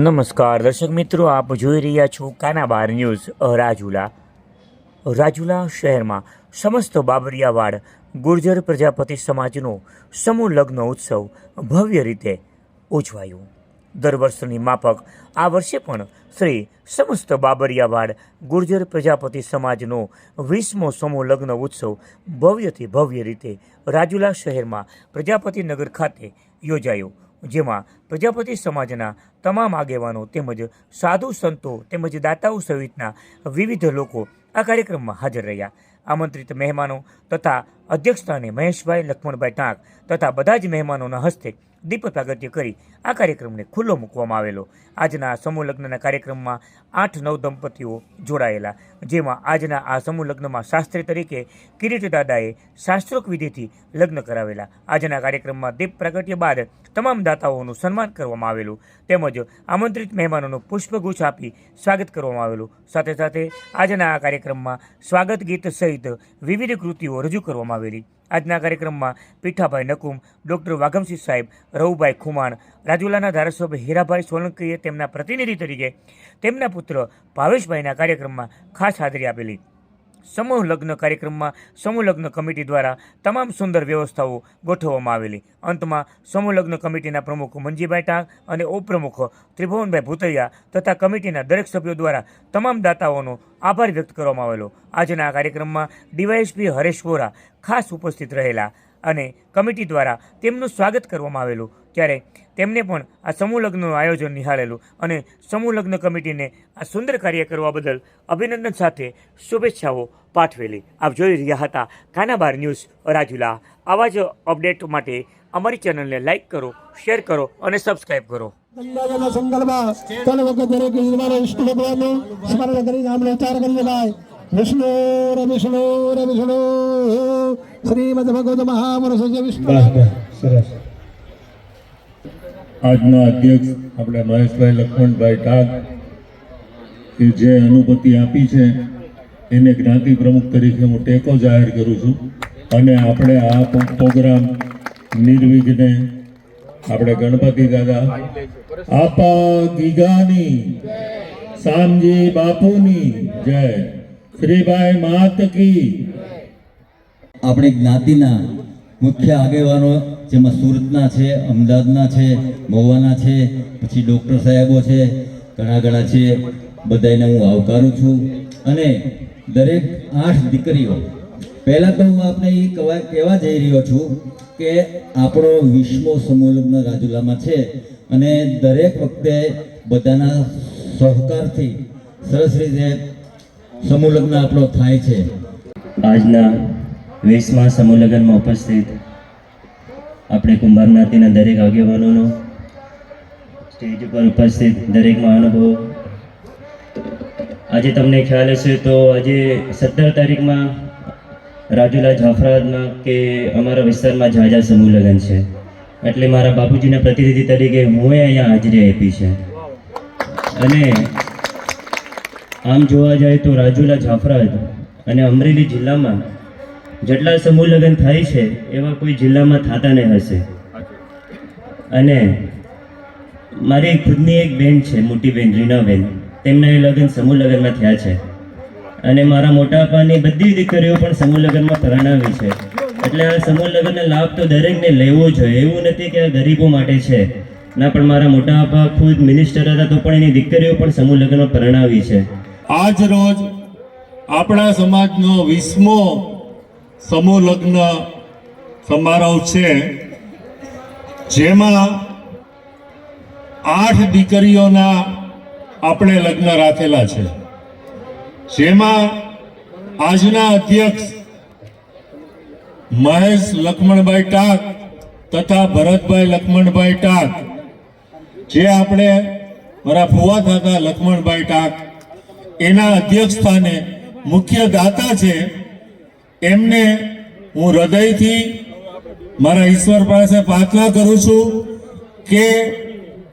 નમસ્કાર, દર્શક મિત્રો, આપ જોઈ રહ્યા છો કાનાબાર ન્યૂઝ, રાજુલા. રાજુલા શહેરમાં સમસ્ત બાબરિયાવાડ, ગુર્જર પ્રજાપતિ સમાજનો સમૂહ લગ્ન ઉત્સવ ભવ્ય રીતે ઉજવાયો. દર વર્ષની માફક આ વર્ષે પણ શ્રી સમસ્ત બાબરિયાવાડ, ગુર્જર પ્રજાપતિ સમાજનો વીસમો સમૂહ લગ્ન ઉત્સવ ભવ્યથી ભવ્ય રીતે રાજુલા શહેરમાં પ્રજાપતિનગર ખાતે યોજાયો. જેમાં પ્રજાપતિ સમાજના તમામ આગેવાનો તેમજ સાધુ સંતો તેમજ દાતાઓ સહિતના વિવિધ લોકો આ કાર્યક્રમમાં હાજર રહ્યા. આમંત્રિત મહેમાનો તથા અધ્યક્ષસ્થાને મહેશભાઈ, લક્ષ્મણભાઈ ટાંક તથા બધા જ મહેમાનોના હસ્તે દીપ પ્રાગત્ય કરી આ કાર્યક્રમને ખુલ્લો મૂકવામાં આવેલો. આજના સમૂહ લગ્નના કાર્યક્રમમાં આઠ નવ દંપતીઓ જોડાયેલા, જેમાં આજના આ સમૂહ લગ્નમાં શાસ્ત્રી તરીકે કિરીટ દાદાએ શાસ્ત્રોક વિધિથી લગ્ન કરાવેલા. આજના કાર્યક્રમમાં દીપ પ્રાગટ્ય બાદ તમામ દાતાઓનું સન્માન કરવામાં આવેલું. તેમજ આમંત્રિત મહેમાનોનું પુષ્પગુચ્છ આપી સ્વાગત કરવામાં આવેલું. સાથે સાથે આજના આ કાર્યક્રમમાં સ્વાગત ગીત સહિત વિવિધ કૃતિઓ રજૂ કરવામાં આવેલી. આજના કાર્યક્રમમાં પીઠાભાઈ નકુમ, ડૉક્ટર વાઘમસિંહ સાહેબ રવુભાઈ ખુમાણ, રાજુલાના ધારાસભ્ય હીરાભાઈ સોલંકીએ તેમના પ્રતિનિધિ તરીકે તેમના પુત્ર ભાવેશભાઈના કાર્યક્રમમાં ખાસ હાજરી આપેલી. સમૂહ લગ્ન કાર્યક્રમમાં સમૂહ લગ્ન કમિટી દ્વારા તમામ સુંદર વ્યવસ્થાઓ ગોઠવવામાં આવેલી. અંતમાં સમૂહ લગ્ન કમિટીના પ્રમુખ મંજીભાઈ ટાંક અને ઉપપ્રમુખ ત્રિભુવનભાઈ ભૂતૈયા તથા કમિટીના દરેક સભ્યો દ્વારા તમામ દાતાઓનો આભાર વ્યક્ત કરવામાં આવેલો. આજના આ કાર્યક્રમમાં ડીવાયએસપી હરેશ વોરા ખાસ ઉપસ્થિત રહેલા અને કમિટી દ્વારા તેમનું સ્વાગત કરવામાં આવેલું. ત્યારે તેમને પણ આ સમૂહ લગ્નનું આયોજન નિહાળેલું અને સમૂહ લગ્ન કમિટીને આ સુંદર કાર્ય કરવા બદલ અભિનંદન સાથે શુભેચ્છાઓ પાઠવેલી. આપ જોઈ રહ્યા હતા કાનાબાર ન્યૂઝ રાજુલા. આવા જ અપડેટ માટે અમારી ચેનલને લાઇક કરો શેર કરો અને સબસ્ક્રાઈબ કરો. ગંગાજળના સંકલ્પમાં ત્રણ વખત દરેક યજમાને વિષ્ણુ ભગવાનનું સ્મરણ કરી નામનો ઉચ્ચાર આજના અધ્યક્ષ આપણે મહેશભાઈ લખમણભાઈ ટાગ કે જે અનુભૂતિ આપી છે, એને જ્ઞાતિ પ્રમુખ તરીકે હું ટેકો જાહેર કરું છું. અને આપણે આ પ્રોગ્રામ નિર્વિઘ્ને આપણે ગણપતિ દાદા, આપા ગીગાની શામજી બાપુની, જય. શ્રીભાઈ માત કી આપણી જ્ઞાતિના મુખ્ય આગેવાનો જેમાં સુરતના છે, અમદાવાદના છે, મહુવાના છે, પછી ડૉક્ટર સાહેબો છે, ઘણા ઘણા છે બધાને હું આવકારું છું. અને દરેક આઠ દીકરીઓ, પહેલાં તો હું આપને એ કહેવા કહેવા જઈ રહ્યો છું કે આપણો વિશ્વ સમૂહલગ્ન રાજુલામાં છે અને દરેક વખતે બધાના સહકારથી સરસ રીતે સમૂહલગ્ન આપણો થાય છે. આજના વીસમા સમૂહલગ્નમાં ઉપસ્થિત આપણે કુંભાર દરેક આગેવાનોનો સ્ટેજ ઉપર ઉપસ્થિત દરેક મહાનુભવો. આજે તમને ખ્યાલ હશે તો આજે સત્તર તારીખમાં રાજુલા જાફરાબાદમાં કે અમારા વિસ્તારમાં ઝાઝા સમૂહ લગ્ન છે. એટલે મારા બાપુજીના પ્રતિનિધિ તરીકે હું અહીંયા હાજરી આપી છે. અને આમ જોવા જાય તો રાજુલા જાફરાબાદ અને અમરેલી જિલ્લામાં જેટલા સમૂહ લગ્ન થાય છે, એવા કોઈ જિલ્લામાં થતા નહીં હશે. અને મારી ખુદની એક બેન છે, મોટી બેન રીનાબેન તેમના એ લગ્ન સમૂહ લગ્નમાં થયા છે. અને મારા મોટાપાની બધી દીકરીઓ પણ સમૂહ લગ્નમાં પરણાવી છે. એટલે આ સમૂહ લગ્નનો લાભ તો દરેકને લેવો જોઈએ એવું નથી કે આ ગરીબો માટે છે. ના, પણ મારા મોટાપા ખુદ મિનિસ્ટર હતા, તો પણ એની દીકરીઓ પણ સમૂહ લગ્નમાં પરણાવી છે. આજ રોજ આપણા સમાજનો વીસમો સમૂહ લગ્ન સમારોહ છે, જેમાં આઠ દીકરીઓના આપણે લગ્ન રાખેલા છે. જેમાં આજના અધ્યક્ષ મહેશ લક્ષ્મણભાઈ ટાક તથા ભરતભાઈ લક્ષ્મણભાઈ ટાક, જે આપણે મારા ફુવા થતા લક્ષ્મણભાઈ ટાક, એના અધ્યક્ષ સ્થાને મુખ્ય દાતા છે એમને હું હૃદયથી મારા ઈશ્વર પાસે પ્રાર્થના કરું છું કે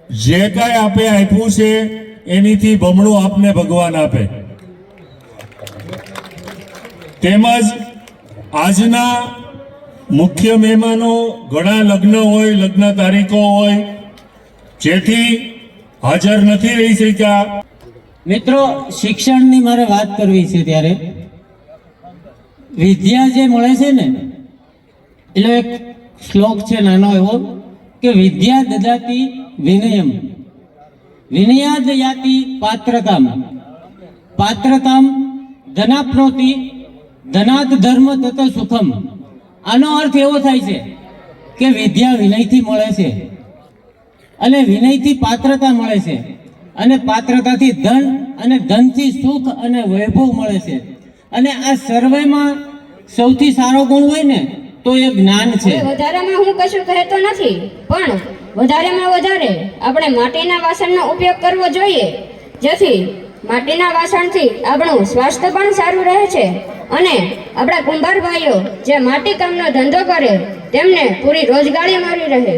જે કાંઈ આપે આપ્યું છે, એનીથી બમણું આપને ભગવાન આપે. તેમજ આજના મુખ્ય મહેમાનો ઘણા લગ્ન હોય, લગ્ન તારીખો હોય, જેથી હાજર નથી રહી શક્યા. મિત્રો, શિક્ષણની મારે વાત કરવી છે ત્યારે. વિદ્યા જે મળે છે ને એટલે એક શ્લોક છે નાનો એવો, કે વિદ્યા દદાતી વિનયમ. વિનયાદ યાતિ પાત્રતામ પાત્રતામ ધનાપ્નોતિ ધનાત ધર્મ તત સુખમ. આનો અર્થ એવો થાય છે કે વિદ્યા વિનયથી મળે છે અને વિનયથી પાત્રતા મળે છે અને પાત્રતાથી ધન અને ધનથી સુખ અને વૈભવ મળે છે. અને આ સર્વેમાં સૌથી સારો ગુણ હોય ને તો એ જ્ઞાન છે. વધારેમાં હું કશું કહેતો નથી પણ વધારેમાં વધારે આપણે માટીના વાસણનો ઉપયોગ કરવો જોઈએ. જેથી માટીના વાસણથી આપણું સ્વાસ્થ્ય પણ સારું રહે છે અને આપણા કુંભાર ભાઈઓ જે માટી કામનો ધંધો કરે તેમને પૂરી રોજગારી મળી રહે.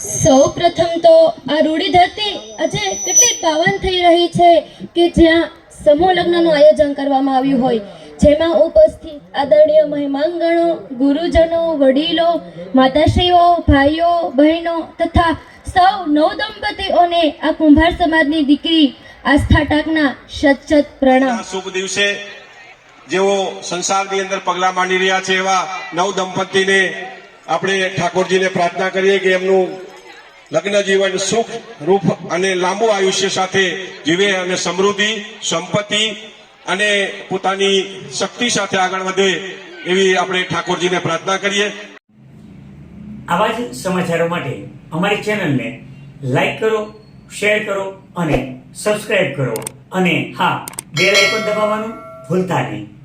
સૌ પ્રથમ તો આ રૂડી ધરતી આજે કેટલી પાવન થઈ રહી છે કે જ્યાં સમૂહ લગ્નનું આયોજન કરવામાં આવ્યું હોય. જેમાં ઉપસ્થિત આદરણીય મહેમાનગણો, ગુરુજનો, વડીલો, માતાશ્રીઓ, ભાઈઓ, બહેનો તથા સૌ નવ દંપતીઓને આ કુંભાર સમાજની દીકરી આસ્થા ટાકના સચ્ચત પ્રણામ. શુભ દિવસે જેઓ સંસારની અંદર પગલા માંડી રહ્યા છે એવા નવ દંપતીને આપણે ઠાકોરજીને પ્રાર્થના કરીએ કે એમનું લગ્ન જીવન સુખ, રૂપ અને લાંબુ આયુષ્ય સાથે જીવે અને સમૃદ્ધિ, સંપત્તિ અને પોતાની શક્તિ સાથે આગળ વધે એવી આપણે ઠાકોરજીને પ્રાર્થના કરીએ. આવા જ સમાચારો માટે અમારી ચેનલને લાઈક કરો, શેર કરો અને સબસ્ક્રાઇબ કરો. અને હા, બેલ પણ દબાવવાનું ભૂલતા નહીં.